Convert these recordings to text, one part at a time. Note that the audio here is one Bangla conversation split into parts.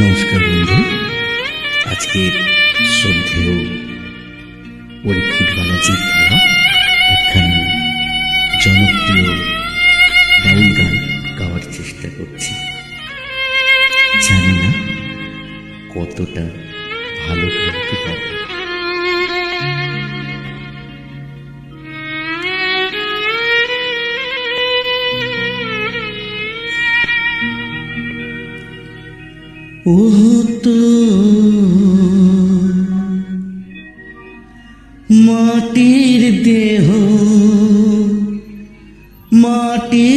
নমস্কার বন্ধু। আজকের শ্রদ্ধেয় পরীক্ষিত বালাজির একখানি জনপ্রিয় বাউল গান গাওয়ার চেষ্টা করছি। জানি না কতটা ভালো করতে পারব। মাটির দেহ মাটি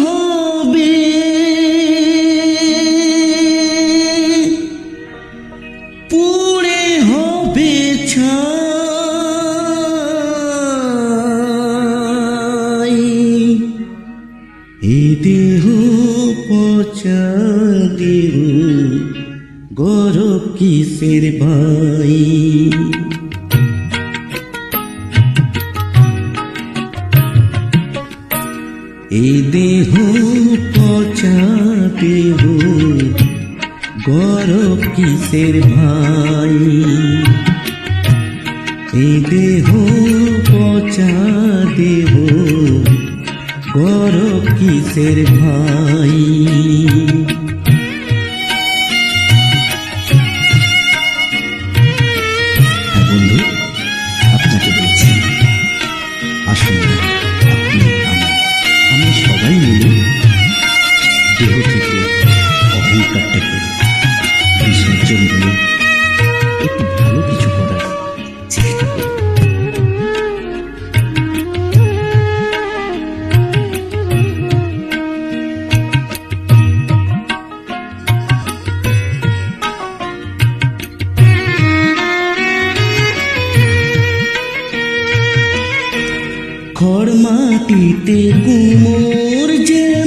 হবে। পুরে হবে ছাই। গরব কিসের ভাই? এ দেহ পচা দেহ গরব কিসের ভাই? এ দেহ পচা দেহ গরব কিসের ভাই? মাটিতে কুমোর যেমন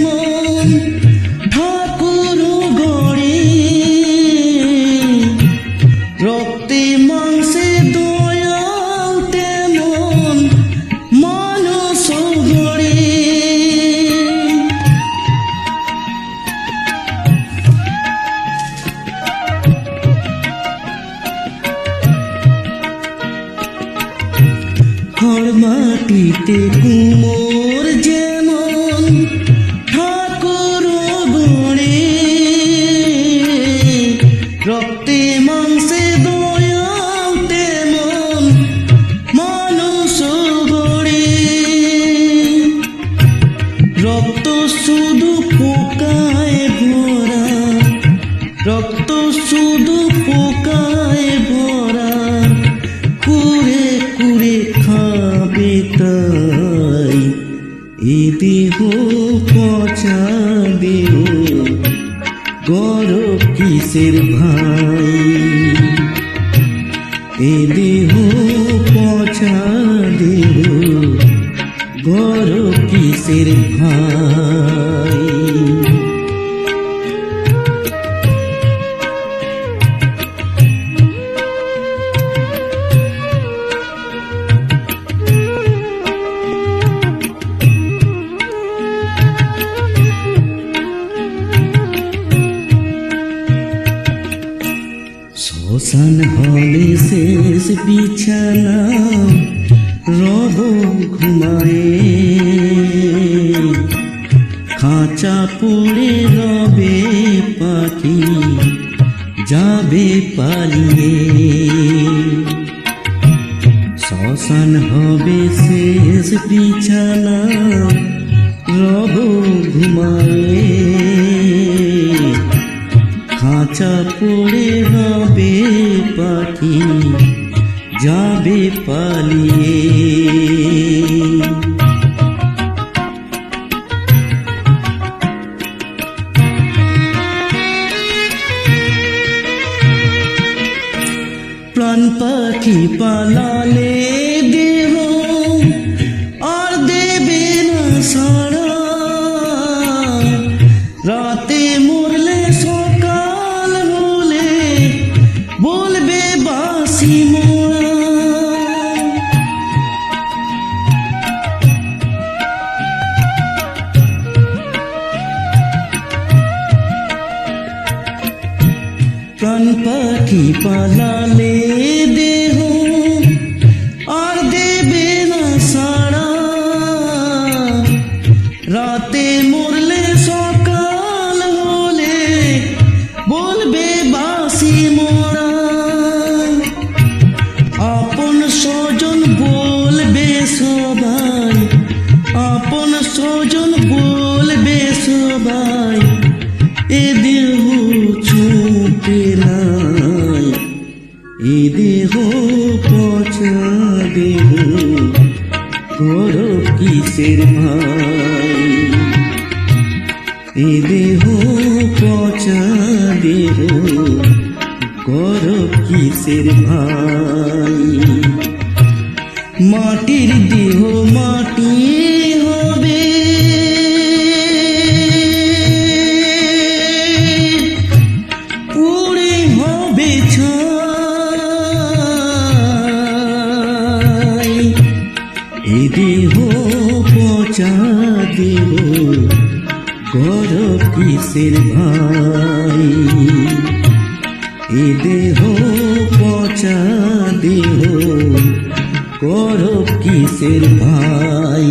মাটিতে কুমোর যেমন ঠাকুর গড়ে রক্তে মাংসে দয়াল তেমন মানুষ গড়ে। রক্ত শুধু পোকায় ভরা, রক্ত শুধু পোকায় তাই এ দেহ পচা দেহ গরব কিসের ভাই? এ দেহ শ্মশান হলে শেষ বিছানা রব ঘুমায়ে। খাঁচা পড়ে রবে পাখি, যাবে পালিয়ে। শ্মশান হবে শেষ বিছানা রব ঘুমায়ে। খাঁচা পড়ে রবে পাখি যাবে পালিয়ে। প্রাণ পাখি পালালে পাখি কিসের ভাই। এ দেহ পচা দেহ কর কিসের ভাই? মাটির দেহ মাটি হবে। পুরে হবে ছাই। এ দেহ দেহ কর কিসের ভাই? এ দেহ পচা দেহ কর কিসের ভাই?